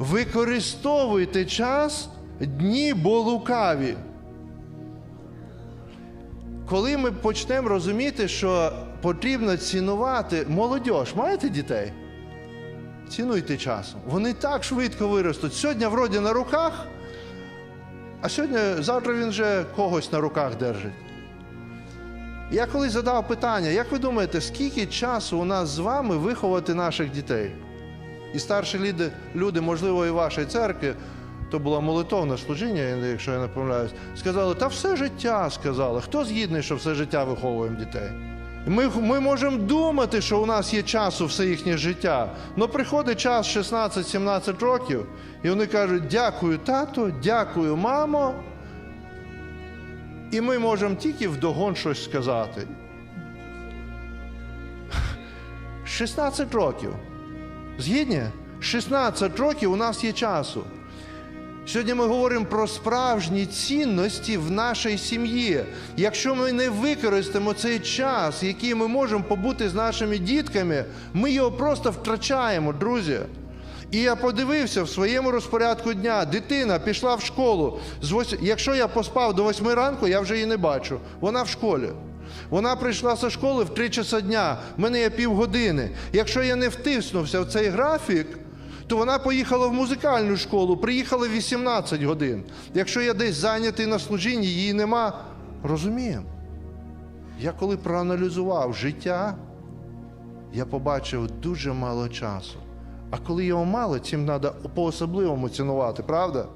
Використовуйте час, дні бо лукаві. Коли ми почнемо розуміти, що потрібно цінувати молодь, маєте дітей? Цінуйте часом. Вони так швидко виростуть. Сьогодні вроді на руках, а сьогодні, завтра він вже когось на руках держить. Я колись задав питання, як ви думаєте, скільки часу у нас з вами виховати наших дітей? І старші люди, люди можливо, і вашої церкви, то було молитовне служіння, якщо я не помиляюсь, сказали, та все життя сказали. Хто згідний, що все життя виховуємо дітей? Ми, ми можемо думати, що у нас є часу все їхнє життя. але приходить час 16-17 років, і вони кажуть: дякую, тато, дякую, мамо. І ми можемо тільки вдогон щось сказати. 16 років. Згідні? 16 років у нас є часу. Сьогодні ми говоримо про справжні цінності в нашій сім'ї. Якщо ми не використаємо цей час, який ми можемо побути з нашими дітками, ми його просто втрачаємо, друзі. І я подивився в своєму розпорядку дня. Дитина пішла в школу. Якщо я поспав до 8 ранку, я вже її не бачу. Вона в школі. Вона прийшла зі школи в 3 часа дня. в мене є півгодини. Якщо я не втиснувся в цей графік, то вона поїхала в музикальну школу, приїхала 18 годин. Якщо я десь зайнятий на служінні, її нема. Розуміємо. Я коли проаналізував життя, я побачив дуже мало часу. А коли його мало, цим треба по-особливому цінувати, правда?